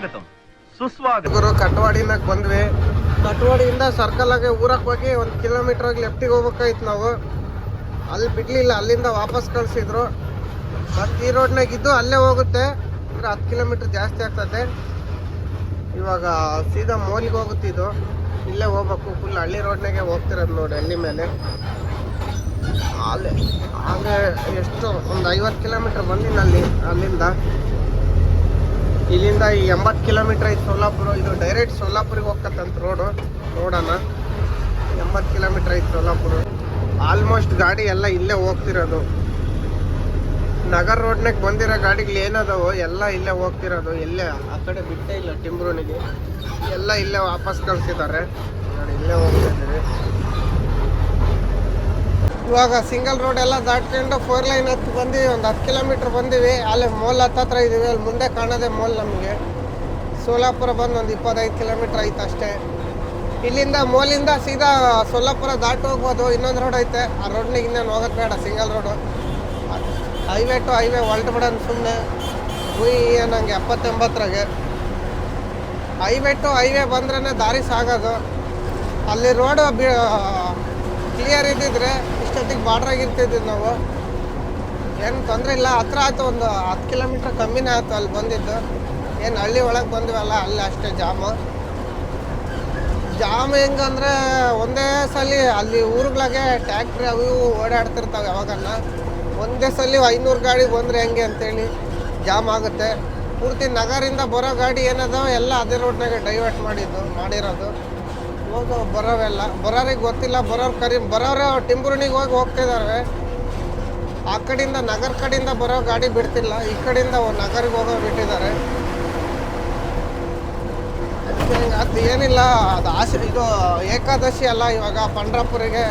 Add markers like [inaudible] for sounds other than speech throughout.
ಸ್ವಾಗತಂ. ಸುಸ್ವಾಗತ. ಗುರು ಬಂದ್ವಿ. ಕಟ್ವಾಡಿಯಿಂದ ಸರ್ಕಲ್ ಆಗಿ ಊರಕ್ಕೆ ಹೋಗಿ ಒಂದು ಕಿಲೋಮೀಟರ್ ಆಗಿ ಲೆಫ್ಟಿಗೆ ಹೋಗ್ಬೇಕಾಯ್ತು ನಾವು. ಅಲ್ಲಿ ಬಿಡ್ಲಿಲ್ಲ, ಅಲ್ಲಿಂದ ವಾಪಸ್ ಕಳಿಸಿದ್ರು. ಮತ್ತೆ ಈ ರೋಡ್ನಾಗ ಇದ್ದು ಅಲ್ಲೇ ಹೋಗುತ್ತೆ. ಅಂದ್ರೆ ಹತ್ತು ಕಿಲೋಮೀಟರ್ ಜಾಸ್ತಿ ಆಗ್ತದೆ ಇವಾಗ ಸೀದಾ ಮೋಲಿಗೆ ಇದು. ಇಲ್ಲೇ ಹೋಗ್ಬೇಕು ಫುಲ್ ಹಳ್ಳಿ ರೋಡ್ನಾಗೆ ಹೋಗ್ತಿರೋದು ನೋಡಿ ಹಳ್ಳಿ ಮೇಲೆ. ಅಲ್ಲೇ ಹಾಗೆ ಎಷ್ಟು, ಒಂದು ಐವತ್ತು ಕಿಲೋಮೀಟರ್ ಬಂದಿನಲ್ಲಿ ಅಲ್ಲಿಂದ. ಇಲ್ಲಿಂದ ಈ ಎಂಬತ್ತು ಕಿಲೋಮೀಟರ್ ಐತೆ ಸೋಲಾಪುರ ಇದು ಡೈರೆಕ್ಟ್ ಸೋಲಾಪುರಿಗೆ ಹೋಗ್ತಕ್ಕಂಥ ರೋಡು ನೋಡೋಣ. ಎಂಬತ್ತು ಕಿಲೋಮೀಟರ್ ಐತೆ ಸೋಲಾಪುರ ಆಲ್ಮೋಸ್ಟ್ ಗಾಡಿ ಎಲ್ಲ ಇಲ್ಲೇ ಹೋಗ್ತಿರೋದು. ನಗರ ರೋಡ್ನಾಗ ಬಂದಿರೋ ಗಾಡಿಗಳು ಏನದಾವು ಎಲ್ಲ ಇಲ್ಲೇ ಹೋಗ್ತಿರೋದು. ಇಲ್ಲೇ ಆ ಕಡೆ ಬಿಟ್ಟೇ ಇಲ್ಲ ಟಿಂಬ್ರೂನಿಗೆ. ಎಲ್ಲ ಇಲ್ಲೇ ವಾಪಸ್ ಕಳಿಸಿದ್ದಾರೆ. ಇಲ್ಲೇ ಹೋಗ್ತಾ ಇದ್ದೀವಿ. ಇವಾಗ ಸಿಂಗಲ್ ರೋಡ್ ಎಲ್ಲ ದಾಟ್ಕೊಂಡು ಫೋರ್ ಲೈನ್ ಹತ್ತು ಬಂದು ಒಂದು ಹತ್ತು ಕಿಲೋಮೀಟ್ರ್ ಬಂದೀವಿ. ಅಲ್ಲಿ ಮೋಲ್ ಹತ್ತತ್ರ ಇದ್ದೀವಿ ಅಲ್ಲಿ ಮುಂದೆ ಕಾಣೋದೆ ಮೋಲ್ ನಮಗೆ. ಸೋಲಾಪುರ ಬಂದು ಒಂದು ಇಪ್ಪತ್ತೈದು ಕಿಲೋಮೀಟ್ರ್ ಐತೆ ಅಷ್ಟೇ. ಇಲ್ಲಿಂದ ಮೋಲಿಂದ ಸೀದಾ ಸೋಲಾಪುರ ದಾಟಿ ಹೋಗ್ಬೋದು. ಇನ್ನೊಂದು ರೋಡ್ ಐತೆ. ಆ ರೋಡ್ನಿಗೆ ಇನ್ನೇನು ಹೋಗೋದು ಬೇಡ single road highway to highway ಹೊಲ್ಟು ಬಿಡೋಣ ಸುಮ್ಮನೆ ಹುಯ್ ನಂಗೆ ಎಪ್ಪತ್ತೆಂಬತ್ತರಾಗೆ ಹೈವೇ ಟು ಹೈವೇ ಬಂದ್ರೇ ದಾರಿ ಸಾಗೋದು. ಅಲ್ಲಿ ರೋಡು ಕ್ಲಿಯರ್ ಇದ್ದಿದ್ರೆ ಇಷ್ಟೊತ್ತಿಗೆ ಬಾರ್ಡ್ರಾಗ ಇರ್ತಿದ್ವಿ ನಾವು. ಏನು ತೊಂದರೆ ಇಲ್ಲ, ಹತ್ರ ಆಯ್ತು ಒಂದು ಹತ್ತು ಕಿಲೋಮೀಟ್ರ್ ಕಮ್ಮಿನೇ ಆಯ್ತು ಅಲ್ಲಿ ಬಂದಿದ್ದು. ಏನು ಹಳ್ಳಿ ಒಳಗೆ ಬಂದ್ವಲ್ಲ, ಅಲ್ಲಿ ಅಷ್ಟೇ ಜಾಮು. ಜಾಮ್ ಹೆಂಗಂದ್ರೆ ಒಂದೇ ಸಲ ಅಲ್ಲಿ ಊರುಗಳಾಗೆ ಟ್ಯಾಕ್ಟ್ರಿ ಅವು ಇವು ಓಡಾಡ್ತಿರ್ತಾವೆ ಯಾವಾಗನ್ನ. ಒಂದೇ ಸಲ ಐನೂರು ಗಾಡಿ ಬಂದರೆ ಹೆಂಗೆ ಅಂತೇಳಿ ಜಾಮ್ ಆಗುತ್ತೆ. ಪೂರ್ತಿ ನಗರಿಂದ ಬರೋ ಗಾಡಿ ಏನದ ಎಲ್ಲ ಅದೇ ರೋಡ್ನಾಗೆ ಡೈವರ್ಟ್ ಮಾಡಿದ್ದು, ಮಾಡಿರೋದು. ಹೋಗೋ ಬರೋವೆಲ್ಲ. ಬರೋರಿಗೆ ಗೊತ್ತಿಲ್ಲ, ಬರೋರು ಕರಿ, ಬರೋರು ಟಿಂಬುರುಣಿಗೆ ಹೋಗಿ ಹೋಗ್ತಿದ್ದಾರೆ ಆ ಕಡೆಯಿಂದ, ನಗರ ಕಡೆಯಿಂದ ಬರೋ ಗಾಡಿ ಬಿಡ್ತಿಲ್ಲ. ಈ ಕಡೆಯಿಂದ ನಗರಿಗೆ ಹೋಗೋ ಬಿಟ್ಟಿದ್ದಾರೆ. ಅದು ಏನಿಲ್ಲ, ಅದು ಆಸೆ ಇದು ಏಕಾದಶಿ ಅಲ್ಲ, ಇವಾಗ ಪಂಡ್ರಾಪುರಿಗೆ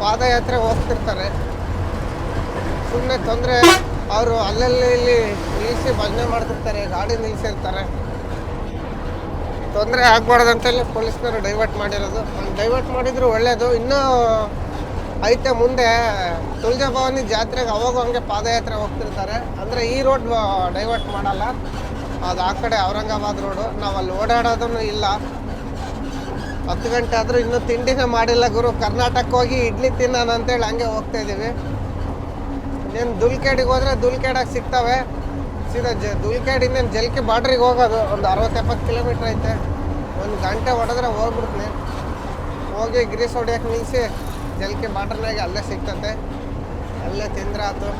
ಪಾದಯಾತ್ರೆ ಹೋಗ್ತಿರ್ತಾರೆ. ಸುಮ್ಮನೆ ತೊಂದರೆ, ಅವರು ಅಲ್ಲಲ್ಲಿ ಇಲ್ಲಿ ನಿಲ್ಲಿಸಿ ಭಜನೆ ಮಾಡ್ತಿರ್ತಾರೆ, ಗಾಡಿ ನಿಲ್ಲಿಸಿರ್ತಾರೆ ತೊಂದರೆ ಆಗಬಾರ್ದು ಅಂತೇಳಿ ಪೊಲೀಸ್ನವರು ಡೈವರ್ಟ್ ಮಾಡಿರೋದು. ಡೈವರ್ಟ್ ಮಾಡಿದ್ರು ಒಳ್ಳೇದು. ಇನ್ನೂ ಐತೆ ಮುಂದೆ ತುಳಜಾ ಭವಾನಿ ಜಾತ್ರೆಗೆ ಅವಾಗ ಹಂಗೆ ಪಾದಯಾತ್ರೆ ಹೋಗ್ತಿರ್ತಾರೆ. ಅಂದರೆ ಈ ರೋಡ್ ಡೈವರ್ಟ್ ಮಾಡಲ್ಲ. ಅದು ಆ ಕಡೆ ಔರಂಗಾಬಾದ್ ರೋಡು ನಾವು ಅಲ್ಲಿ ಓಡಾಡೋದನ್ನು ಇಲ್ಲ. ಹತ್ತು ಗಂಟೆ ಆದರೂ ಇನ್ನೂ ತಿಂಡಿನೇ ಮಾಡಿಲ್ಲ ಗುರು. ಕರ್ನಾಟಕ ಹೋಗಿ ಇಡ್ಲಿ ತಿನ್ನೋಣ ಅಂತೇಳಿ ಹಂಗೆ ಹೋಗ್ತಾ ಇದ್ದೀವಿ ಇನ್ನೇನು ದುಲ್ಕೇಡಿಗೆ ಹೋದರೆ ದುಲ್ಕೇಡಾಗಿ ಸಿಗ್ತವೆ. ಸೀದಾ ಜ ಇನ್ನೇನು ಜಲ್ಕಿ ಬಾರ್ಡ್ರಿಗೆ ಹೋಗೋದು, ಒಂದು ಅರವತ್ತು ಎಪ್ಪತ್ತು ಕಿಲೋಮೀಟ್ರ್ ಐತೆ. ಒಂದು ಗಂಟೆ ಹೊಡೆದ್ರೆ ಹೋಗ್ಬಿಡ್ತೀನಿ. ಹೋಗಿ ಗ್ರೀಸ್ ಹೊಡಿಯೋಕೆ ನಿಲ್ಲಿಸಿ ಜಲ್ಕಿ ಬಾರ್ಡ್ರ್ನಾಗೆ ಅಲ್ಲೇ ಸಿಗ್ತತೆ. ಅಲ್ಲೇ ತಿಂದ್ರೆ ಆಯ್ತು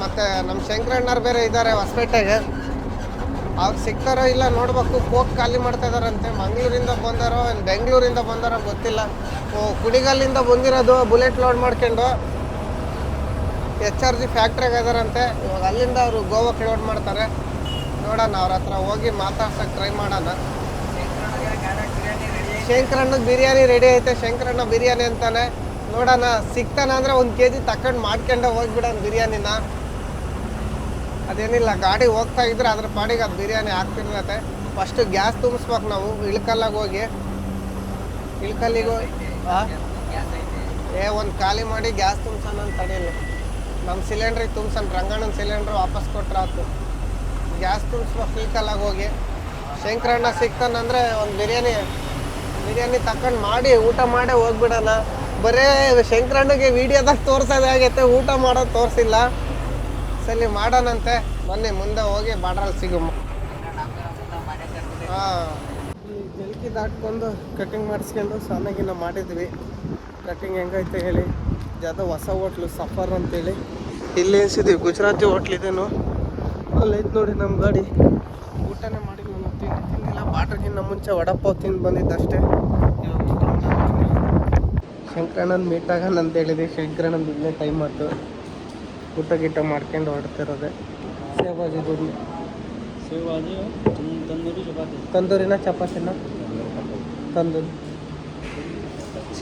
ಮತ್ತು ನಮ್ಮ ಶಂಕರಣ್ಣರು ಬೇರೆ ಇದ್ದಾರೆ ಹೊಸಪೇಟೆಗೆ. ಅವ್ರು ಸಿಗ್ತಾರೋ ಇಲ್ಲ ನೋಡ್ಬೇಕು, ಕೋಕ್ ಖಾಲಿ ಮಾಡ್ತಾ ಇದಾರಂತೆ. ಮಂಗಳೂರಿಂದ ಬಂದಾರೋ ಬೆಂಗಳೂರಿಂದ ಬಂದಾರೋ ಗೊತ್ತಿಲ್ಲ. ಓ ಕುಡಿಗಲ್ಲಿಂದ ಬಂದಿರೋದು, ಬುಲೆಟ್ ಲೋಡ್ ಮಾಡ್ಕೊಂಡು. ಎಚ್ ಆರ್ ಜಿ ಫ್ಯಾಕ್ಟ್ರಿಗೆ ಇದಾರಂತೆ. ಇವಾಗ ಅಲ್ಲಿಂದ ಅವರು ಗೋವಾ ಲೋಡ್ ಮಾಡ್ತಾರೆ. ನೋಡೋಣ, ಅವ್ರ ಹತ್ರ ಹೋಗಿ ಮಾತಾಡ್ಸಕ್ ಟ್ರೈ ಮಾಡೋಣ. ಶಂಕರಣ್ಣ ಬಿರಿಯಾನಿ ರೆಡಿ ಐತೆ. ಶಂಕರಣ್ಣ ಬಿರಿಯಾನಿ ಅಂತಾನೆ. ನೋಡೋಣ, ಸಿಗ್ತಾನ ಅಂದರೆ ಒಂದು ಕೆ ಜಿ ತಕೊಂಡು ಮಾಡ್ಕೊಂಡು ಹೋಗ್ಬಿಡೋಣ ಬಿರಿಯಾನಿನ. ಅದೇನಿಲ್ಲ, ಗಾಡಿ ಹೋಗ್ತಾ ಇದ್ರೆ ಅದ್ರ ಪಾಡಿಗೆ ಅದು ಬಿರಿಯಾನಿ ಹಾಕ್ತಿರ್ತೈತೆ ಫಸ್ಟು ಗ್ಯಾಸ್ ತುಂಬಿಸ್ಬೇಕು ನಾವು, ಇಳ್ಕಲ್ಲಾಗ ಹೋಗಿ. ಇಳ್ಕಲ್ಲಿಗೆ ಹೋಗಿ? ಏ, ಒಂದು ಖಾಲಿ ಮಾಡಿ ಗ್ಯಾಸ್ ತುಂಬಿಸೋಣ ಅಂತ ತಡೀಲಿ ನಮ್ಮ ಸಿಲಿಂಡ್ರಿಗೆ ತುಂಬಿಸೋಣ ರಂಗಣ್ಣನ ಸಿಲಿಂಡ್ರ್ ವಾಪಸ್ ಕೊಟ್ರೆ ಆಯ್ತು ಗ್ಯಾಸ್ ತುಂಬಿಸ್ಬೇಕು ಇಳ್ಕಲ್ಲಾಗ ಹೋಗಿ. ಶಂಕರಣ್ಣ ಸಿಗ್ತಾನಂದರೆ ಒಂದು ಬಿರಿಯಾನಿ ಬಿರಿಯಾನಿ ತಕೊಂಡು ಮಾಡಿ, ಊಟ ಮಾಡೇ ಹೋಗ್ಬಿಡೋಣ. ಬರೇ ಶಂಕರಣ್ಣಗೆ ವಿಡಿಯೋದಾಗ ತೋರ್ಸೋದೇ ಆಗೈತೆ, ಊಟ ಮಾಡೋದು ತೋರಿಸಿಲ್ಲ. ಸರಿ ಮಾಡೋಣಂತೆ. ಬನ್ನಿ, ಮುಂದೆ ಹೋಗಿ ಬಾಡ್ರಲ್ಲಿ ಸಿಗುಮ್ಮ ಹಾಂ. ಜಲ್ಕಿ ದಾಟ್ಕೊಂಡು ಕಟಿಂಗ್ ಮಾಡಿಸ್ಕೊಂಡು ಸಣ್ಣಗಿನ್ನ ಮಾಡಿದ್ವಿ. ಕಟಿಂಗ್ ಹೆಂಗೈತೆ ಹೇಳಿ. ಯಾವುದೋ ಹೊಸ ಹೋಟ್ಲು ಸಫರ್ ಅಂತೇಳಿ. ಇಲ್ಲಿ ಎನ್ಸಿದ್ದೀವಿ ಗುಜರಾತಿ ಹೋಟ್ಲ್ ಇದೇನು. ಅಲ್ಲೈತೆ ನೋಡಿ ನಮ್ಮ ಗಾಡಿ. ಊಟನೇ ಮಾಡಿ ನಾನು ತಿಂಡಿ ತಿಂದಿಲ್ಲ. ಬಾಟ್ರಿಗಿನ್ನ ಮುಂಚೆ ವಡಪಾವ್ ತಿಂದು ಬಂದಿದ್ದಷ್ಟೇ. ಶಂಕರಣ್ಣನ ಮೀಟಾಗ ನಂದು ಅಂತ ಹೇಳಿದೆ. ಶಂಕರಣ್ಣನ ಇಲ್ಲೇ ಟೈಮ್ ಆಯ್ತು. ಊಟ ಗೀಟ ಮಾಡ್ಕೊಂಡು ಹೊರಡ್ತಿರೋದೆ. ಸೇವಾಜಿ ದುಡ್ಡು ಸೇವಾಜಿ ತಂದೂರಿ ಚಪಾತಿ. ತಂದೂರಿನ ಚಪಾತಿನ? ತಂದೂರಿ.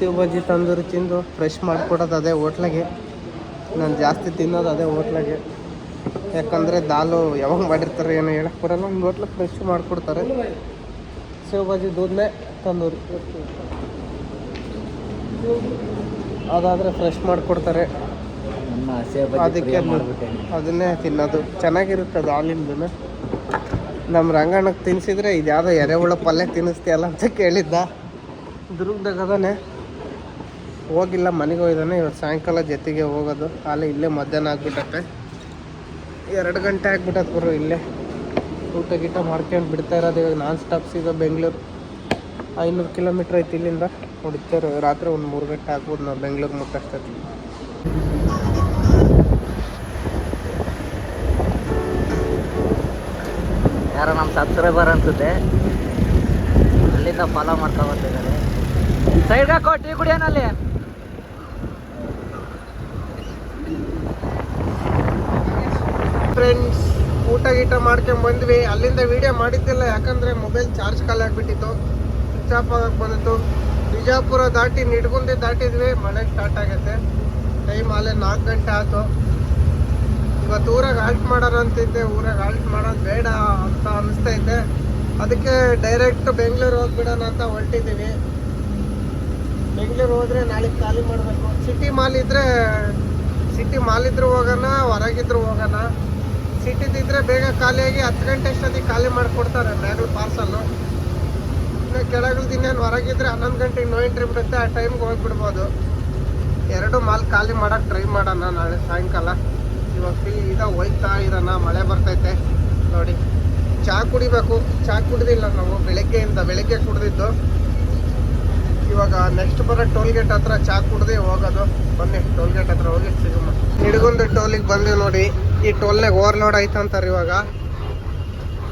ಶಿವಬಾಜಿ ತಂದೂರಿ ತಿಂದು ಫ್ರೆಶ್ ಮಾಡಿಕೊಡೋದು ಅದೇ ಹೋಟ್ಲಾಗೆ. ನಾನು ಜಾಸ್ತಿ ತಿನ್ನೋದು ಅದೇ ಹೋಟ್ಲಾಗೆ. ಯಾಕಂದರೆ ದಾಲು ಯಾವಾಗ ಮಾಡಿರ್ತಾರೆ ಏನೋ ಹೇಳಕ್ಕೆ ಬರಲ್ಲ ಒಂದು ಹೋಟ್ಲ ಫ್ರೆಶ್ ಮಾಡಿಕೊಡ್ತಾರೆ. ಶಿವಬಾಜಿ ದೂದ್ನೆ ತಂದೂರಿ. ಅದಾದರೆ ಫ್ರೆಶ್ ಮಾಡಿಕೊಡ್ತಾರೆ. ಸೇವೆ ಅದಕ್ಕೆ ಅದನ್ನೇ ತಿನ್ನೋದು. ಚೆನ್ನಾಗಿರುತ್ತೆ ಅದು ಹಾಲಿಂದನೇ ನಮ್ಮ ರಂಗಣ್ಣಕ್ಕೆ ತಿನ್ನಿಸಿದ್ರೆ ಇದು ಯಾವುದೋ ಎರೆಹುಳ ಪಲ್ಯ ತಿನ್ನಿಸ್ತೀಯಲ್ಲ ಅಂತ ಕೇಳಿದ್ದ. ದುರ್ಗದಾಗ ಅದಾನೆ ಹೋಗಿಲ್ಲ, ಮನೆಗೆ ಹೋಗಿದ್ದಾನೆ. ಇವತ್ತು ಸಾಯಂಕಾಲ ಜೊತೆಗೆ ಹೋಗೋದು. ಅಲ್ಲಿ ಇಲ್ಲೇ ಮಧ್ಯಾಹ್ನ ಆಗ್ಬಿಟ್ಟತ್ತೆ ಎರಡು ಗಂಟೆ ಆಗ್ಬಿಟ್ಟತ್ತೆ ಬರೋ ಇಲ್ಲೇ. ಊಟ ಗೀಟ ಮಾಡ್ಕೊಂಡು ಬಿಡ್ತಾ ಇರೋದು. ಇವಾಗ ನಾನ್ ಸ್ಟಾಪ್ ಸಿಗೋ ಬೆಂಗಳೂರು ಐನೂರು ಕಿಲೋಮೀಟ್ರ್ ಐತಿ ಇಲ್ಲಿಂದ. ಹೊಡಿತಾರೆ. ರಾತ್ರಿ ಒಂದು ಮೂರು ಗಂಟೆ ಆಗ್ಬೋದು ನಾವು ಬೆಂಗಳೂರು ಮುಟ್ಟಷ್ಟೊತ್ತಿಗೆ. ಯಾರೋ ನಮ್ಮ ಸಬ್ಸ್ಕ್ರೈಬರ್ ಅನ್ಸುತ್ತೆ. ಅಲ್ಲಿಂದ ಫಾಲೋ ಮಾಡ್ತಾ ಬರ್ತಿದ್ದಾರೆ ಸೈಡ್ ಹಾಕೋ, ಟೀ ಕುಡಿಯೋನಲ್ಲಿ ಫ್ರೆಂಡ್ಸ್ ಊಟ ಗೀಟ ಮಾಡ್ಕೊಂಡ್ ಬಂದ್ವಿ. ಅಲ್ಲಿಂದ ವಿಡಿಯೋ ಮಾಡಿದ್ದಿಲ್ಲ, ಯಾಕಂದ್ರೆ ಮೊಬೈಲ್ ಚಾರ್ಜ್ ಖಾಲಿ ಆಗಿಬಿಟ್ಟಿತ್ತು. ಸ್ವಿಚ್ ಆಫ್ ಆಗಕ್ಕೆ ಬಂದಿತ್ತು. ಬಿಜಾಪುರ ದಾಟಿ ನಿಡ್ಗುಂದಿ ದಾಟಿದ್ವಿ, ಮಳೆ ಸ್ಟಾರ್ಟ್ ಆಗೈತೆ ಟೈಮ್ ಅಲ್ಲೇ ನಾಲ್ಕು ಗಂಟೆ ಆಯಿತು. ಇವತ್ತು ಊರಾಗ ಹಾಲ್ಟ್ ಮಾಡೋಣ ಅಂತಿದ್ದೆ, ಊರಾಗ ಹಾಲ್ಟ್ ಮಾಡೋದು ಬೇಡ ಅಂತ ಅನಿಸ್ತೈತೆ ಅದಕ್ಕೆ ಡೈರೆಕ್ಟ್ ಬೆಂಗಳೂರು ಹೋಗ್ಬಿಡೋಣ ಅಂತ ಹೊರಟಿದ್ದೀವಿ. ಬೆಂಗ್ಳೂರು ಹೋದರೆ ನಾಳೆ ಖಾಲಿ ಮಾಡಬೇಕು. ಸಿಟಿ ಮಾಲ್ ಇದ್ರೆ ಸಿಟಿ ಮಾಲ್ ಇದ್ರೂ ಹೋಗೋಣ, ಹೊರಗಿದ್ರು ಹೋಗೋಣ. ಸಿಟಿದಿದ್ರೆ ಬೇಗ ಖಾಲಿಯಾಗಿ ಹತ್ತು ಗಂಟೆ ಅಷ್ಟೊತ್ತಿಗೆ ಖಾಲಿ ಮಾಡಿಕೊಡ್ತಾರೆ ಬ್ಯಾಗ್ಳು ಪಾರ್ಸಲ್ಲು ಇನ್ನು ಕೆಳಗಲ್ದು ಇನ್ನೇನು ಹೊರಗಿದ್ರೆ ಹನ್ನೊಂದು ಗಂಟೆಗೆ ನೋ ಎಂಟ್ರಿ ಬಿಡುತ್ತೆ ಆ ಟೈಮ್ಗೆ ಹೋಗ್ಬಿಡ್ಬೋದು. ಎರಡು ಮಾಲ್ ಖಾಲಿ ಮಾಡೋಕ್ಕೆ ಟ್ರೈ ಮಾಡೋಣ ನಾಳೆ ಸಾಯಂಕಾಲ. ಇವಾಗ ಫ್ರೀ ಇದ ಹೋಯ್ತಾ ಇರೋಣ, ಮಳೆ ಬರ್ತೈತೆ. ನೋಡಿ ಚಹಾ ಕುಡಿಬೇಕು. ಚಹಾ ಕುಡಿದಿಲ್ಲ ನಾವು, ಬೆಳಗ್ಗೆಯಿಂದ ಬೆಳಗ್ಗೆ ಕುಡಿದಿದ್ದು. ಇವಾಗ ನೆಕ್ಸ್ಟ್ ಬರೋ ಟೋಲ್ಗೇಟ್ ಹತ್ರ ಚಹಾ ಕುಡ್ದೆ ಹೋಗೋದು. ಬನ್ನಿ, ಟೋಲ್ಗೇಟ್ ಹತ್ರ ಹೋಗಿ ಸಿಗಮ್ಮ ನಿಡ್ಗೊಂದು ಟೋಲಿಗೆ ಬಂದೀವಿ ನೋಡಿ. ಈ ಟೋಲ್ನಾಗ ಓವರ್ಲೋಡ್ ಆಯ್ತು ಅಂತಾರೆ ಇವಾಗ.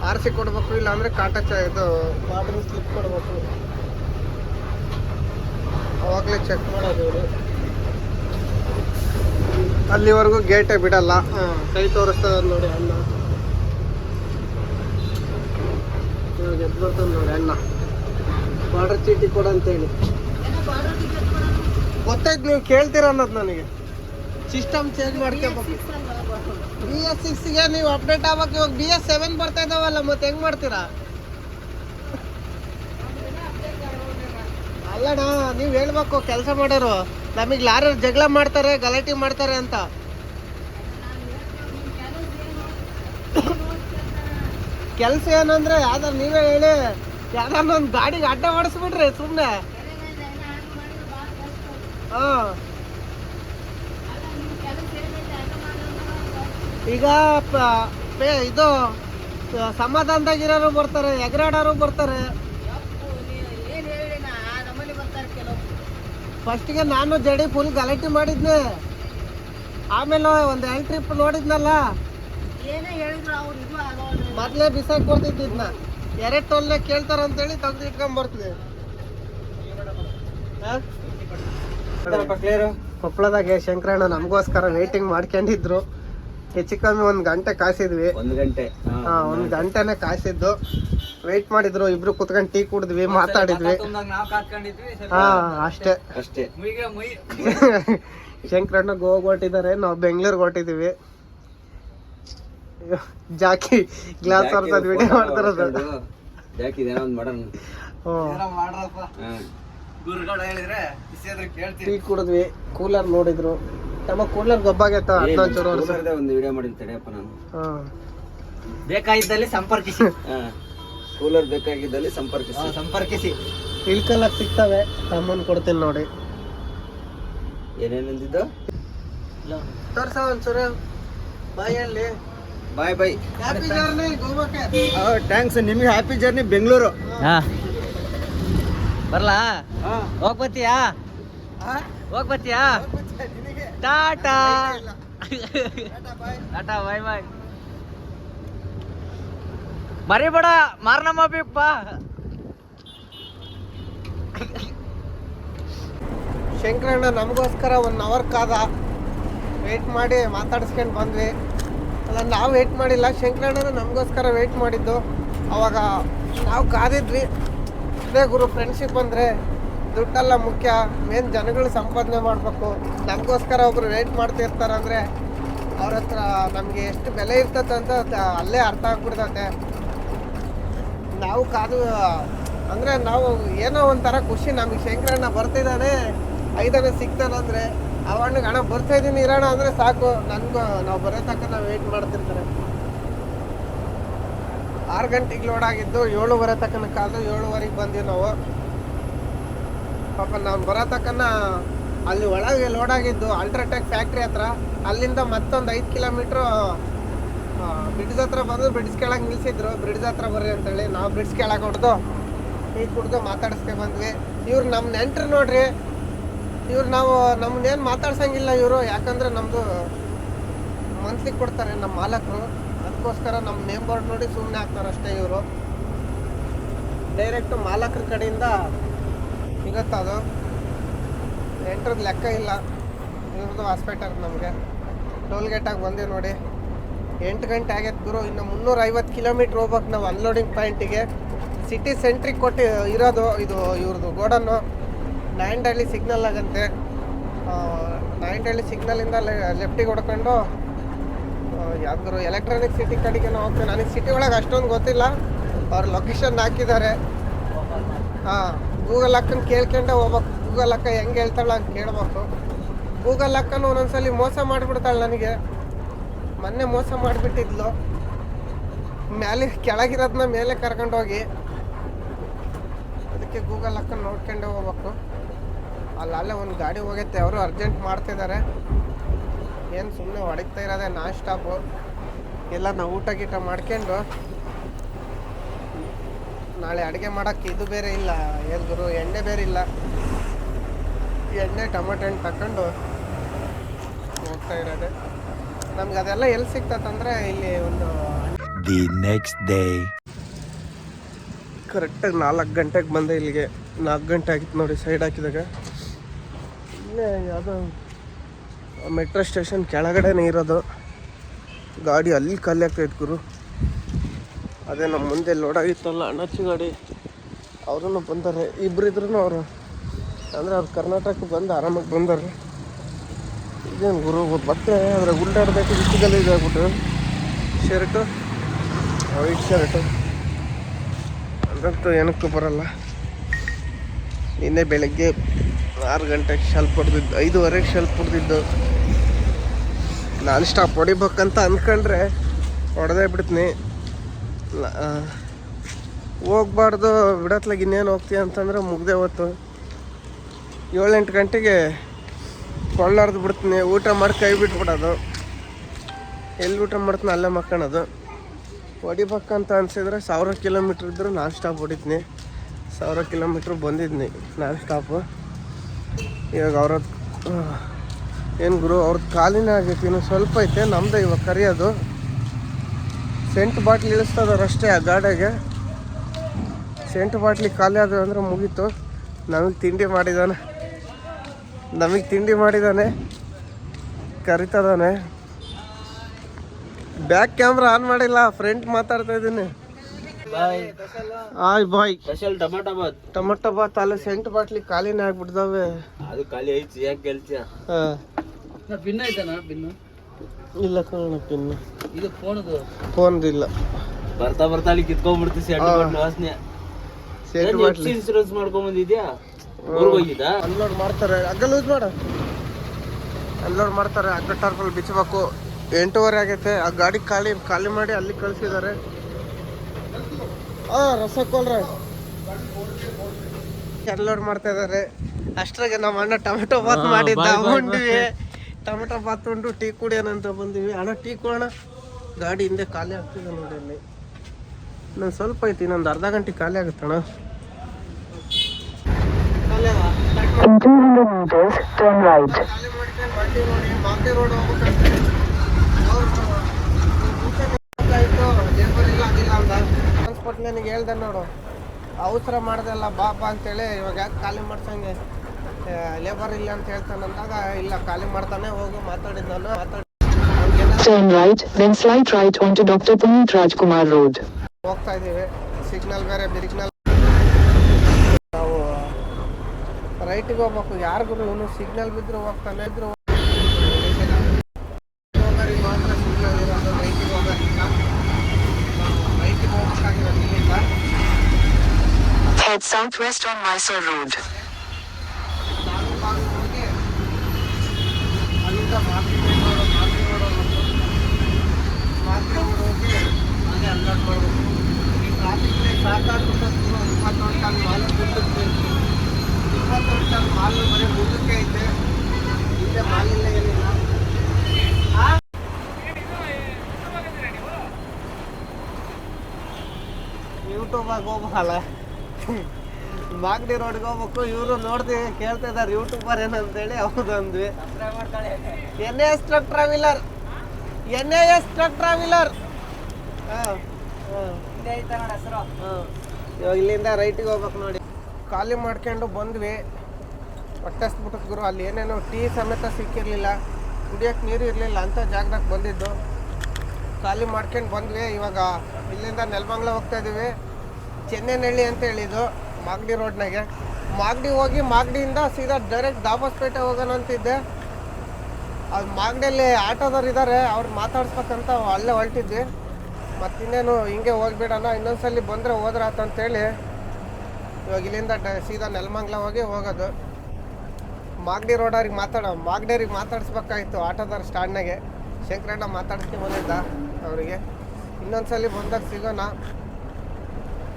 ಆರ್ ಸಿ ಕೊಡ್ಬೇಕು ಇಲ್ಲ ಅಂದ್ರೆ ಕಾಟಾ ಚಾ ಇದು ವಾಟರ್ ಸ್ಲಿಪ್ ಕೊಡ್ಬೇಕು. ಅವಾಗಲೇ ಚೆಕ್ ಮಾಡೋದು ಇವರು. ಅಲ್ಲಿವರೆಗೂ ಗೇಟೇ ಬಿಡಲ್ಲ. ಕೈ ತೋರಿಸ್ತದ ನೋಡಿ ಅಣ್ಣ. ಇವಾಗ ಎದ್ದು ಬರ್ತದೆ ನೋಡಿ ಅಣ್ಣ. ಬಾರ್ಡರ್ ಚೀಟಿ ಕೊಡಂತೇಳಿ ಗೊತ್ತಾಯ್ತು ನೀವು ಕೇಳ್ತೀರ ಅನ್ನೋದು ನನಗೆ. ಸಿಸ್ಟಮ್ ಚೇಂಜ್ ಮಾಡ್ಕೋಬೇಕು ಬಿ ಎಸ್ ಸಿಕ್ಸ್ಗೆ ನೀವು ಅಪ್ಡೇಟ್ ಆಗ್ಬೇಕು. ಇವಾಗ ಬಿ ಎಸ್ ಸೆವೆನ್ ಬರ್ತಾ ಇದಾವಲ್ಲ, ಮತ್ತೆ ಹೆಂಗ್ ಮಾಡ್ತೀರಾ? ಅಲ್ಲಣ್ಣ, ನೀವು ಹೇಳ್ಬೇಕು, ಕೆಲಸ ಮಾಡೋರು. ನಮಗೆ ಯಾರು ಜಗಳ ಮಾಡ್ತಾರೆ, ಗಲಾಟೆ ಮಾಡ್ತಾರೆ ಅಂತ. ಕೆಲಸ ಏನಂದ್ರೆ ಯಾವ್ದಾರು ನೀವೇ ಹೇಳಿ. ಯಾವ್ದಾರು ಒಂದು ಗಾಡಿಗೆ ಅಡ್ಡ ಮಾಡಿಸ್ಬಿಡ್ರಿ ಸುಮ್ಮನೆ ಹಾ. ಈಗ ಪ- ಇದು ಸಮಾಧಾನದಾಗಿರೋರು ಬರ್ತಾರೆ ಎಗ್ರಾಡೋರು ಬರ್ತಾರೆ. ಫಸ್ಟಿಗೆ ನಾನು ಜಡಿ ಫುಲ್ ಗಲಾಟೆ ಮಾಡಿದ್ನೆ. ಆಮೇಲೆ ಒಂದು ಎರಡು ಟ್ರಿಪ್ ನೋಡಿದ್ನಲ್ಲ? ಮೊದಲೇ ಬಿಸಾಕ್ ಕೊಡ್ತಿದ್ದಿದ್ನ ಎರಡು ಟೋಲ್ನೆ ಕೇಳ್ತಾರ ಅಂತೇಳಿ ತಗ್ದು ಇಟ್ಕೊಂಡ್ ಬರ್ತೀನಿ ಕೊಪ್ಪಳದಾಗೆ ಶಂಕರಣ್ಣ ನಮಗೋಸ್ಕರ ವೇಟಿಂಗ್ ಮಾಡ್ಕೊಂಡಿದ್ರು. ಹೆಚ್ಚು ಕಮ್ಮಿ ಒಂದು ಗಂಟೆ ಕಾಸಿದ್ವಿ ಒಂದು ಗಂಟೆ. ಹಾ ಒಂದು ಗಂಟೆನೆ ಕಾಸಿದ್ದು ವೆಯ್ಟ್ ಮಾಡಿದ್ರು ಇಬ್ರು ಕುತ್ಕೊಂಡು ಟೀ ಕುಡಿದ್ವಿ ಮಾತಾಡಿದ್ವಿ. ಹಾ ಅಷ್ಟೇ. ಅಷ್ಟೇ. [laughs] ಶಂಕರಣ್ಣ ಗೋವಾಗ ಹೊಟ್ಟಿದ್ದಾರೆ ನಾವು ಬೆಂಗಳೂರಿಗೆ ಹೊರಟಿದೀವಿ. ಜಾಕಿ ಗ್ಲಾಸ್ ಹೊರ್ತದ್ ವಿಡಿಯೋ ಮಾಡ್ತಾರದು ಜಾಕಿ ಟೀ ಕುಡಿದ್ವಿ ಕೂಲರ್ ನೋಡಿದ್ರು. ತಮ್ಮ ಕೂಲರ್ ಗೊಬ್ಬಾಗೈತ ಚೂರು ವರ್ಷ ಒಂದು ವಿಡಿಯೋ ಮಾಡಿದ್ ತಡೆಯಪ್ಪ ನಾನು. ಹಾ. ಬೇಕಾಗಿದ್ದಲ್ಲಿ ಸಂಪರ್ಕಿಸಿ. [laughs] ಕೂಲರ್ ಬೇಕಾಗಿದ್ದಲ್ಲಿ ಸಂಪರ್ಕಿಸಿ. ಸಂಪರ್ಕಿಸಿ. ಇಳ್ಕಲ್ಲಕ್ ಸಿಗ್ತವೆ ತಮ್ಮನ್ ಕೊಡ್ತೀನಿ ನೋಡಿ. ಏನೇನಂದಿದ್ದು ತೋರ್ಸ ಒಂಚೂರು. ಬಾಯಲ್ಲಿ ಬಾಯ್ ಬಾಯ್. ಹ್ಯಾಪಿ ಜರ್ನಿ ಗೋವಾಕ್ಕೆ. ಥ್ಯಾಂಕ್ಸ್ ನಿಮಗೆ ಹ್ಯಾಪಿ ಜರ್ನಿ ಬೆಂಗಳೂರು. ಬರ್ಲಾ? ಹಾ. ಹೋಗ್ ಟಾಟಾ. ಟಾಟಾ ಬಾಯ್ ಬಾಯ್. ಮರಿಬೇಡ ಮಾರ್ನಮ್ಮ ಬಿಪ್ಪ ಶಂಕರಣ್ಣ ನಮಗೋಸ್ಕರ ಒನ್ ಅವರ್ ಕಾದ. ವೇಟ್ ಮಾಡಿ ಮಾತಾಡಿಸ್ಕೊಂಡು ಬಂದ್ವಿ. ಅಲ್ಲ ನಾವು ವೇಟ್ ಮಾಡಿಲ್ಲ. ಶಂಕರಣ್ಣನ ನಮಗೋಸ್ಕರ ವೇಟ್ ಮಾಡಿದ್ದು. ಅವಾಗ ನಾವು ಕಾದಿದ್ವಿ. ಅದೇ ಗುರು ಫ್ರೆಂಡ್ಶಿಪ್ ಅಂದರೆ ದುಡ್ಡೆಲ್ಲ ಮುಖ್ಯ. ಮೇನ್ ಜನಗಳು ಸಂಪಾದನೆ ಮಾಡಬೇಕು. ನಮಗೋಸ್ಕರ ಒಬ್ರು ರೇಟ್ ಮಾಡ್ತಿರ್ತಾರಂದರೆ ಅವ್ರ ಹತ್ರ ನಮಗೆ ಎಷ್ಟು ಬೆಲೆ ಇರ್ತದೆ ಅಂತ ಅಲ್ಲೇ ಅರ್ಥ ಆಗ್ಬಿಡ್ತತೆ. ನಾವು ಕಾದು, ಅಂದರೆ ನಾವು ಏನೋ ಒಂಥರ ಖುಷಿ ನಮಗೆ. ಶಂಕರಣ್ಣ ಬರ್ತಿದ್ದಾನೆ ಐದನೇ ಸಿಗ್ತಾನಂದರೆ ಅವಣ್ಣಿಗೆ ಹಣ ಬರ್ತಾ ಇದ್ದೀನಿ, ಇರೋಣ ಅಂದರೆ ಸಾಕು. ನನಗೂ, ನಾವು ಬರೋ ತನಕ ನಾವು ವೇಟ್ ಮಾಡ್ತಿರ್ತಾರೆ. ಆರು ಗಂಟೆಗೆ ಲೋಡ್ ಆಗಿದ್ದು ಏಳುವರೆ ತಕ್ಕನ ಕಾದು ಏಳುವರೆಗೆ ಬಂದ್ವಿ ನಾವು. ಪಾಪ ನಾವು ಬರೋ ತಕ್ಕನ ಅಲ್ಲಿ ಒಳಗೆ ಲೋಡ್ ಆಗಿದ್ದು ಅಲ್ಟ್ರಾಟೆಕ್ ಫ್ಯಾಕ್ಟ್ರಿ ಹತ್ರ, ಅಲ್ಲಿಂದ ಮತ್ತೊಂದು ಐದು ಕಿಲೋಮೀಟ್ರು ಬ್ರಿಡ್ಜ್ ಹತ್ರ ಬಂದು ಬ್ರಿಡ್ಜ್ ಕೆಳಗೆ ನಿಲ್ಸಿದ್ರು. ಬ್ರಿಡ್ಜ್ ಹತ್ರ ಬರ್ರಿ ಅಂತೇಳಿ ನಾವು ಬ್ರಿಡ್ಜ್ ಕೆಳಗೆ ಹೊಡೆದು ಟೀ ಕುಡ್ದು ಮಾತಾಡಿಸ್ಕೆ ಬಂದ್ವಿ. ಇವ್ರು ನಮ್ಮ ನೆಂಟ್ರು ನೋಡ್ರಿ, ಇವ್ರು ನಾವು ನಮ್ಮನ್ನೇನು ಮಾತಾಡ್ಸಂಗಿಲ್ಲ ಇವರು. ಯಾಕಂದ್ರೆ ನಮ್ಮದು ಮಂತ್ಲಿ ಕೊಡ್ತಾರೆ ನಮ್ಮ ಮಾಲಕರು. ಅದಕ್ಕೋಸ್ಕರ ನಮ್ಮ ನೇಮ್ ಬೋರ್ಡ್ ನೋಡಿ ಸುಮ್ಮನೆ ಹಾಕ್ತಾರೆ ಅಷ್ಟೇ ಇವರು. ಡೈರೆಕ್ಟ್ ಮಾಲಕರ ಕಡೆಯಿಂದ ಸಿಗತ್ತೆ ಅದು ಎಂಟ್ರದ್ದು ಲೆಕ್ಕ ಇಲ್ಲ. ಇವ್ರದ್ದು ಹಾಸ್ಪಿಟಲ್ ನಮಗೆ. ಟೋಲ್ ಗೇಟಾಗಿ ಬಂದೆ ನೋಡಿ. ಎಂಟು ಗಂಟೆ ಆಗೈತೆ ಗುರು. ಇನ್ನು ಮುನ್ನೂರ ಐವತ್ತು ಕಿಲೋಮೀಟ್ರ್ ಹೋಗ್ಬೇಕು ನಾವು ಅನ್ಲೋಡಿಂಗ್ ಪಾಯಿಂಟಿಗೆ ಸಿಟಿ ಸೆಂಟ್ರಿಗೆ ಕೊಟ್ಟು ಇರೋದು ಇದು ಇವ್ರದ್ದು ಗೋಡನ್ನು. ನಾಯಂಡಹಳ್ಳಿ ಸಿಗ್ನಲ್ ಆಗಂತೆ. ನಾಯಂಡಹಳ್ಳಿ ಸಿಗ್ನಲಿಂದ ಲೆಫ್ಟಿಗೆ ಹೊಡ್ಕೊಂಡು ಯಾವ್ದಾರು ಎಲೆಕ್ಟ್ರಾನಿಕ್ ಸಿಟಿ ಕಡೆಗೆ ನಾವು ಹೋಗ್ತೇವೆ. ನನಗೆ ಸಿಟಿ ಒಳಗೆ ಅಷ್ಟೊಂದು ಗೊತ್ತಿಲ್ಲ. ಅವ್ರ ಲೊಕೇಶನ್ ಹಾಕಿದ್ದಾರೆ. ಹಾಂ. ಗೂಗಲ್ ಅಕ್ಕನ ಕೇಳ್ಕೊಂಡೆ ಹೋಗ್ಬೇಕು. ಗೂಗಲ್ ಅಕ್ಕ ಹೆಂಗೆ ಹೇಳ್ತಾಳೆ ಅಂತ ಕೇಳ್ಬೇಕು. ಗೂಗಲ್ ಅಕ್ಕನ ಒಂದೊಂದ್ಸಲ ಮೋಸ ಮಾಡಿಬಿಡ್ತಾಳೆ ನನಗೆ. ಮೊನ್ನೆ ಮೋಸ ಮಾಡಿಬಿಟ್ಟಿದ್ಲು. ಮೇಲೆ ಕೆಳಗಿರೋದನ್ನ ಮೇಲೆ ಕರ್ಕೊಂಡೋಗಿ ಅದಕ್ಕೆ ಗೂಗಲ್ ಅಕ್ಕನ ನೋಡ್ಕೊಂಡೆ ಹೋಗ್ಬೇಕು. ಅಲ್ಲಿ ಅಲ್ಲೇ ಒಂದು ಗಾಡಿ ಹೋಗೈತೆ, ಅವರು ಅರ್ಜೆಂಟ್ ಮಾಡ್ತಿದ್ದಾರೆ ಏನು ಸುಮ್ಮನೆ ಹೊಡಿತಾ ಇರೋದೆ ನಾನ್ ಸ್ಟಾಪು ಎಲ್ಲ ನಾವು ಊಟ ಗೀಟ ಮಾಡ್ಕೊಂಡು ನಾಳೆ ಅಡುಗೆ ಮಾಡೋಕ್ಕೆ ಇದು ಬೇರೆ ಇಲ್ಲ. ಏನು ಗುರು ಎಣ್ಣೆ ಬೇರೆ ಇಲ್ಲ. ಎಣ್ಣೆ ಟೊಮೆಟೊ ಹಣ್ಣು ತಗೊಂಡು ಹೋಗ್ತಾ ಇರೋದೆ. ನಮ್ಗೆ ಅದೆಲ್ಲ ಎಲ್ಲಿ ಸಿಗ್ತದಂದ್ರೆ ಇಲ್ಲಿ ಒಂದು ದಿ ನೆಕ್ಸ್ಟ್ ಡೇ ಕರೆಕ್ಟಾಗಿ ನಾಲ್ಕು ಗಂಟೆಗೆ ಬಂದೆ ಇಲ್ಲಿಗೆ. ನಾಲ್ಕು ಗಂಟೆ ಆಗಿತ್ತು ನೋಡಿ ಸೈಡ್ ಹಾಕಿದಾಗ. ಇಲ್ಲೇ ಯಾವುದೋ ಮೆಟ್ರೋ ಸ್ಟೇಷನ್ ಕೆಳಗಡೆನೇ ಇರೋದು. ಗಾಡಿ ಅಲ್ಲಿ ಖಾಲಿ ಆಗ್ತಾಯಿತ್ತು ಗುರು. ಅದೇ ನಮ್ಮ ಮುಂದೆ ಲೋಡಾಗಿತ್ತಲ್ಲ ಅಣ್ಣಚ್ಚಿ ಗಾಡಿ. ಅವರೂ ಬಂದಾರೆ. ಇಬ್ರು ಇದ್ರು ಅವರು. ಅಂದರೆ ಅವ್ರು ಕರ್ನಾಟಕಕ್ಕೆ ಬಂದು ಆರಾಮಾಗಿ ಬಂದಾರೆ. ಇದೇನು ಗುರು ಬಟ್ಟೆ ಅದ್ರ ಉಲ್ಟಾಡ್ಬೇಕು ಇಷ್ಟಗಲ್ಲ ಇದಾಗ್ಬಿಟ್ಟು ಶರ್ಟು. White shirt. ಅದಂತೂ ಏನಕ್ಕೂ ಬರಲ್ಲ. ನಿನ್ನೆ ಬೆಳಗ್ಗೆ ಆರು ಗಂಟೆಗೆ ಶೆಲ್ಪ್ ಹೊಡೆದಿದ್ದು, ಐದುವರೆಗೆ ಶೆಲ್ಪ್ ಹೊಡೆದಿದ್ದು. ನಾನು ಸ್ಟಾಪ್ ಹೊಡಿಬೇಕಂತ ಅಂದ್ಕೊಂಡ್ರೆ ಹೊಡೆದೇ ಬಿಡ್ತೀನಿ. ಹೋಗ್ಬಾರ್ದು, ಬಿಡತ್ಲಾಗ ಇನ್ನೇನು ಹೋಗ್ತೀಯ ಅಂತಂದ್ರೆ ಮುಗ್ದೆ ಹೊತ್ತು ಏಳೆಂಟು ಗಂಟೆಗೆ ಕೊಳ್ಳಾರ್ದು ಬಿಡ್ತೀನಿ, ಊಟ ಮಾಡಿ ಕೈ ಬಿಟ್ಬಿಡೋದು. ಎಲ್ಲಿ ಊಟ ಮಾಡ್ತೀನಿ ಅಲ್ಲೇ ಮಕ್ಕಳೋದು. ಹೊಡಿಬೇಕಂತ ಅನ್ಸಿದ್ರೆ ಸಾವಿರ ಕಿಲೋಮೀಟ್ರ್ ಇದ್ದರೂ ನಾನ್ ಸ್ಟಾಪ್ ಹೊಡಿತೀನಿ. ಸಾವಿರ ಕಿಲೋಮೀಟ್ರ್ ಬಂದಿದ್ನಿ, ನಾನ್ ಸ್ಟಾಪು. ಇವಾಗ ಅವ್ರ ಏನು ಗುರು ಅವ್ರದ್ದು ಕಾಲಿನ ಆಗೈತಿ ಇನ್ನು ಸ್ವಲ್ಪ ಐತೆ ನಮ್ಮದೇ ಇವಾಗ ಕರಿಯೋದು. ಸೆಂಟ್ ಬಾಟ್ಲಿ ಇದಾರೆ ಅಷ್ಟೇ ಆ ಗಾಡಿಗೆ. ಸೆಂಟ್ ಬಾಟ್ಲಿ ಖಾಲಿ ಆದ ಅಂದ್ರೆ ಮುಗೀತು. ನಮಗೆ ತಿಂಡಿ ಮಾಡಿದಾನೆ. ನಮಗೆ ತಿಂಡಿ ಮಾಡಿದಾನೆ. ಕರಿತದಾನೆ. ಬ್ಯಾಕ್ ಕ್ಯಾಮ್ರಾ ಆನ್ ಮಾಡಿಲ್ಲ ಫ್ರಂಟ್ ಮಾತಾಡ್ತಾ ಇದ್ದೀನಿ. ಆಯ್ ಬಾಯ್ special tomato bath. Tomato bath ಅಲ್ಲ ಸೆಂಟ್ ಬಾಟ್ಲಿ ಖಾಲಿನೇ ಆಗ್ಬಿಡ್ತಾವೆ ಅದು ಖಾಲಿ ಐತಿ ಯಾಕೆ ಕೇಳ್ತೀಯ ಭಿನ್ನ ಐತನ ಪಿನ್ ಇಲ್ಲ ಕಣ ಪಿನ್ ಇದು ಫೋನದು ಇಲ್ಲ ಬರ್ತಾ ಬರ್ತಾ ಅಲ್ಲಿ ಕಿತ್ಕೊಂಡ್ಬಿಡ್ತಿ ಸೆಟ್ ಹಾ. ಬಾಟ್ಲು ವಾಸನೆ. ಸೆಂಟ್ ಬಾಟ್ಲಿ ಇನ್ಸೂರೆನ್ಸ್ ಮಾಡ್ಕೊಂಡ್ ಬಂದಿದ್ಯಾ ಊರ್ಗ್ ಹೋಗಿದ್ದಾ ಅನ್ಲೋಡ್ ಮಾಡ್ತಾರೆ. ಅಗ್ಗ ಲೂಸ್ ಮಾಡ. ಅನ್ಲೋಡ್ ಮಾಡ್ತಾರೆ. ಅಗ್ಗ ಟಾರ್ಪಲ್ ಬಿಚ್ಚಬೇಕು ಎಂಟೂವರೆ ಆಗೈತೆ. ಆ ಗಾಡಿ ಖಾಲಿ ಖಾಲಿ ಮಾಡಿ ಅಲ್ಲಿ ಕಳಿಸಿದ್ದಾರೆ. ಆ ರಸಕೋಲ್ರ. ಅನ್ಲೋಡ್ ಮಾಡ್ತಾ ಇದ್ದಾರೆ. ಅಷ್ಟ್ರಾಗೆ ನಮ್ಮ ಅಣ್ಣ ಟೊಮೆಟೊ ಬಾತ್ ಹಾ, ಮಾಡಿದ್ದ. ಉಂಡ್ವಿ. ಟೊಮೆಟೊ ಬಾತ್ ಉಂಡು ಟೀ ಕುಡಿಯೋಣಂತ ಬಂದಿವಿ. ಅಣ್ಣ ಟೀ ಕುಡೋಣ. ಗಾಡಿ ಹಿಂದೆ ಖಾಲಿ ಆಗ್ತಿದೆ ನೋಡಿ ಅಲ್ಲಿ ನಾನು ಸ್ವಲ್ಪ ಐತಿ ಇನ್ನೊಂದು ಅರ್ಧ ಗಂಟೆ ಖಾಲಿ ಆಗುತ್ತಣ್ಣ ಅಣ್ಣ. ಆಗ In 200 meters, turn right. ಖಾಲಿ ಮಾಡ್ಕೊಂಡು ಬಂಡಿ ನೋಡಿ ಮಾಂತಿ ರೋಡ್ ಹೋಗ್ಬೇಕಂತೆ ಟ್ರಾನ್ಸ್ಪೋರ್ಟ್ ನನಗೆ ಹೇಳ್ದೆ ನೋಡು. ಅವಸರ ಮಾಡ್ದಲ್ಲ ಬಾಪ ಅಂತೇಳಿ ಇವಾಗ ಯಾಕೆ ಖಾಲಿ ಮಾಡ್ಸಂಗೆ? ಲೇಬರ್ ಇಲ್ಲ ಅಂತ ಹೇಳ್ತಾನೆ ಅಂದಾಗ ಇಲ್ಲ ಖಾಲಿ ಮಾಡ್ತಾನೆ ಹೋಗು ಮಾತಾಡಿದ್ ನಾನು ಮಾತಾಡಿ ಅವ್ನಿಗೇನಾದ್ರು Turn right, then slide right onto Dr. Puneet Rajkumar Road. ಹೋಗ್ತಾ ಇದೀವಿ ಸಿಗ್ನಲ್ ಬೇರೆ ಬಿರಿಗ್ನಲ್ ನಾವು ರೈಟಿಗೆ ಹೋಗ್ಬೇಕು ಯಾರಿಗೂ ಇವನು ಸಿಗ್ನಲ್ ಬಿದ್ರು ಹೋಗ್ತಾನೆ ಇದ್ರು ಹೋಗೋರಿಗೆ ಮಾತ್ರ ಸಿಗ್ನಲ್ ಇರೋದು ರೈಟಿಗೆ ಹೋಗೋದಿಲ್ಲ ರೈಟಿಗೆ ಹೋಗ್ಬೇಕಾಗಿರೋದು ಇಲ್ಲಿಂದ Head southwest on Mysore Road. Start ಮಾಡಬೇಕು ಮಾಲು ಮಾಲು ಬರೀ ಐತೆ ಮಾಲಿಲ್ಲ ಹೋಗ್ಬೇಕಲ್ಲ? ಮಾಗಡಿ ರೋಡ್ಗೆ ಹೋಗ್ಬೇಕು, ಇವರು ನೋಡ್ತೀವಿ ಕೇಳ್ತಾ ಇದ್ದಾರೆ ಯೂಟ್ಯೂಬರ್ ಏನಂತೇಳಿ ಹೌದು ಅಂದ್ವಿ. N S truck traveller, N S truck traveller. ಹಾಂ. ಇವಾಗ ಇಲ್ಲಿಂದ ರೈಟಿಗೆ ಹೋಗ್ಬೇಕು ನೋಡಿ. ಖಾಲಿ ಮಾಡ್ಕೊಂಡು ಬಂದ್ವಿ. ಹೊಟ್ಟೆಸ್ಬಿಟ್ಟು ಗುರು ಅಲ್ಲಿ ಏನೇನೋ ಟೀ ಸಮೇತ ಸಿಕ್ಕಿರಲಿಲ್ಲ. ಕುಡಿಯೋಕೆ ನೀರು ಇರಲಿಲ್ಲ ಅಂತ ಜಾಗದಾಗ ಬಂದಿದ್ದು. ಖಾಲಿ ಮಾಡ್ಕೊಂಡು ಬಂದ್ವಿ. ಇವಾಗ ಇಲ್ಲಿಂದ ನೆಲಮಂಗ್ಲ ಹೋಗ್ತಾ ಇದ್ದೀವಿ ಚೆನ್ನೈನಹಳ್ಳಿ ಅಂತ ಹೇಳಿದ್ದು ಮಾಗಡಿ ರೋಡ್ನಾಗೆ. ಮಾಗಡಿ ಹೋಗಿ ಮಾಗಡಿಯಿಂದ ಸೀದಾ ಡೈರೆಕ್ಟ್ ದಾಬಸ್ಪೇಟೆ ಹೋಗೋಣ ಅಂತಿದ್ದೆ. ಅದು ಮಾಗಡಿಯಲ್ಲಿ ಆಟೋದವ್ರು ಇದ್ದಾರೆ ಅವ್ರು ಮಾತಾಡ್ಸ್ಬೇಕಂತ ಅಲ್ಲೇ ಹೊರಟಿದ್ವಿ ಮತ್ತಿನ್ನೇನು ಹಿಂಗೆ ಹೋಗ್ಬಿಡೋಣ ಇನ್ನೊಂದ್ಸಲಿ ಬಂದರೆ ಅಂತ ಅಂತೇಳಿ. ಇವಾಗ ಇಲ್ಲಿಂದ ಡ- ಸೀದಾ ನೆಲಮಂಗ್ಲ ಹೋಗಿ ಹೋಗೋದು. ಮಾಗಡಿ ರೋಡವ್ರಿಗೆ ಮಾಗ್ಡಿ ಮಾಗಡಿಯವ್ರಿಗೆ ಮಾತಾಡ್ಸ್ಬೇಕಾಯ್ತು ಆಟೋದವ್ರ ಸ್ಟ್ಯಾಂಡ್ನಾಗೆ. ಶಂಕರಣ್ಣ ಮಾತಾಡ್ಸ್ಕೊಂಡು ಬಂದಿದ್ದ ಅವರಿಗೆ. ಇನ್ನೊಂದ್ಸಲಿ ಬಂದಾಗ ಸಿಗೋಣ.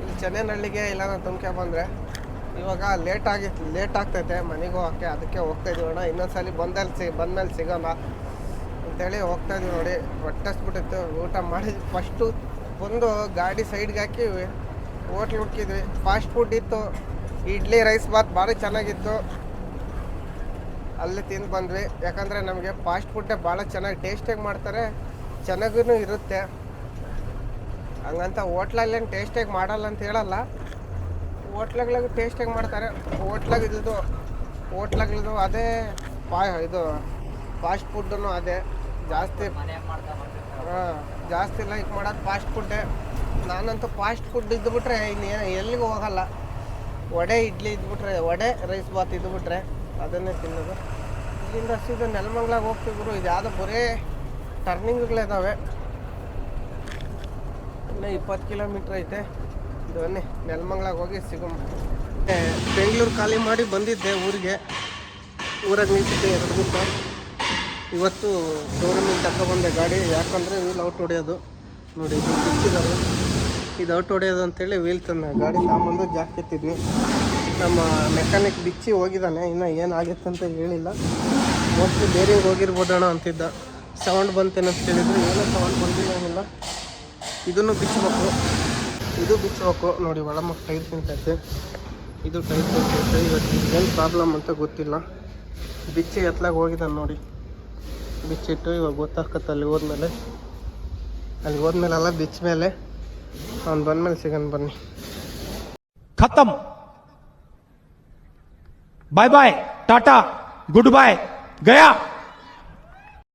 ಇಲ್ಲಿ ಚೆನ್ನೈನಹಳ್ಳಿಗೆ ಇಲ್ಲ ತುಮಕೆ ಬಂದರೆ. ಇವಾಗ ಲೇಟ್ ಆಗಿತ್ತು ಲೇಟ್ ಆಗ್ತೈತೆ, ಮನೆಗೆ ಹೋಗೋಕ್ಕೆ ಅದಕ್ಕೆ ಹೋಗ್ತಾ ಇದೀವಣ್ಣ. ಇನ್ನೊಂದ್ಸಲಿ ಬಂದಲ್ಲಿ ಸಿ, ಬಂದ್ಮೇಲೆ ಸಿಗೋಣ. ಅಂತೇಳಿ ಹೋಗ್ತಾ ಇದೀವಿ ನೋಡಿ. ಹೊಟ್ಟೆಸ್ಬಿಟ್ಟಿತ್ತು ಊಟ ಮಾಡಿ ಫಸ್ಟು ಬಂದು ಗಾಡಿ ಸೈಡ್ಗೆ ಹಾಕಿ ಹೋಟ್ಲ್ ಹುಡ್ಕಿದ್ವಿ. ಫಾಸ್ಟ್ ಫುಡ್ ಇತ್ತು. ಇಡ್ಲಿ ರೈಸ್ ಬಾತ್ ಭಾರಿ ಚೆನ್ನಾಗಿತ್ತು. ಅಲ್ಲಿ ತಿಂದು ಬಂದ್ವಿ. ಯಾಕಂದರೆ ನಮಗೆ ಫಾಸ್ಟ್ ಫುಡ್ಡೇ ಭಾಳ ಚೆನ್ನಾಗಿ ಟೇಸ್ಟಾಗಿ ಮಾಡ್ತಾರೆ. ಚೆನ್ನಾಗೂ ಇರುತ್ತೆ. ಹಂಗಂತ ಹೋಟ್ಲಲ್ಲೇನು ಟೇಸ್ಟಾಗಿ ಮಾಡಲ್ಲ ಅಂತ ಹೇಳಲ್ಲ. ಹೋಟ್ಲಗಳಿಗೆ ಟೇಸ್ಟಾಗಿ ಮಾಡ್ತಾರೆ. ಹೋಟ್ಲಾಗ ಇದ್ದು ಹೋಟ್ಲಗಳದು ಅದೇ ಪಾ ಇದು ಫಾಸ್ಟ್ ಫುಡ್ಡೂ ಅದೇ. ಜಾಸ್ತಿ ಜಾಸ್ತಿ ಲೈಕ್ ಮಾಡೋದು ಫಾಸ್ಟ್ ಫುಡ್ಡೇ ನಾನಂತೂ ಫಾಸ್ಟ್ ಫುಡ್ ಇದ್ದುಬಿಟ್ರೆ ಇನ್ನೇನು ಎಲ್ಲಿಗೂ ಹೋಗಲ್ಲ. ವಡೆ, ಇಡ್ಲಿ ಇದ್ಬಿಟ್ರೆ, ವಡೆ ರೈಸ್ ಬಾತ್ ಇದ್ಬಿಟ್ರೆ ಅದನ್ನೇ ತಿನ್ನೋದು. ಇಲ್ಲಿಂದ ಸೀದಾ ನೆಲಮಂಗ್ಲಾಗ ಹೋಗ್ತಿದ್ರು ಇದು ಯಾವುದೋ ಬರೇ ಟರ್ನಿಂಗ್ಗಳಿದ್ದಾವೆ ಇನ್ನೂ ಇಪ್ಪತ್ತು ಕಿಲೋಮೀಟ್ರ್ ಐತೆ. ಬನ್ನಿ ನೆಲಮಂಗ್ಲಾಗ ಹೋಗಿ ಸಿಗಮ್ ಬೆಂಗಳೂರು ಖಾಲಿ ಮಾಡಿ ಬಂದಿದ್ದೆ ಊರಿಗೆ. ಊರಾಗ ನಿಂತಿದ್ದೆ ಎರಡು ದಿವಸ ಇವತ್ತು ಶೋರೂಮಿಂದ ತಗೊಬಂದೆ ಗಾಡಿ. ಯಾಕಂದರೆ ವೀಲ್ ಔಟ್ ಹೊಡೆಯೋದು. ನೋಡಿ, ಇದು ಬಿಚ್ಚಿದ್ದಾರೆ ಇದು ಔಟ್ ಹೊಡೆಯೋದು ಅಂತೇಳಿ ವೀಲ್ ತಂದ. ಗಾಡಿ ಸಾಂಬಂದು ಜಾಕ್ ಎತ್ತಿದ್ವಿ. ನಮ್ಮ ಮೆಕ್ಯಾನಿಕ್ ಬಿಚ್ಚಿ ಹೋಗಿದ್ದಾನೆ. ಇನ್ನು ಏನಾಗಿತ್ತು ಅಂತ ಹೇಳಿಲ್ಲ. ಮೋಸ್ಟ್ಲಿ ಬೇರಿಂಗ್ ಹೋಗಿರ್ಬೋದಣ ಅಂತಿದ್ದ. ಸೌಂಡ್ ಬಂತೇನಂತ ಹೇಳಿದ್ರು ಏನೋ ಸೌಂಡ್ ಬಂದಿಲ್ಲ ಇದನ್ನು ಬಿಚ್ಚಬೇಕು. ಇದು ಬಿಚ್ಚಬೇಕು. ನೋಡಿ ಒಳಮ ಟೈರ್ ತಿಂತೈತೆ ಇದು ಟೈರ್ ತಿಂತೈತೆ ಇವತ್ತು ಏನು ಪ್ರಾಬ್ಲಮ್ ಅಂತ ಗೊತ್ತಿಲ್ಲ. ಬಿಚ್ಚಿ ಎತ್ತಲಾಗ ಹೋಗಿದ್ದಾನೆ ನೋಡಿ. बच्चिटू गोतल मेले अलगोदल बीच मेले बंद मेले सिगन बनी खत्म bye bye tata good bye गया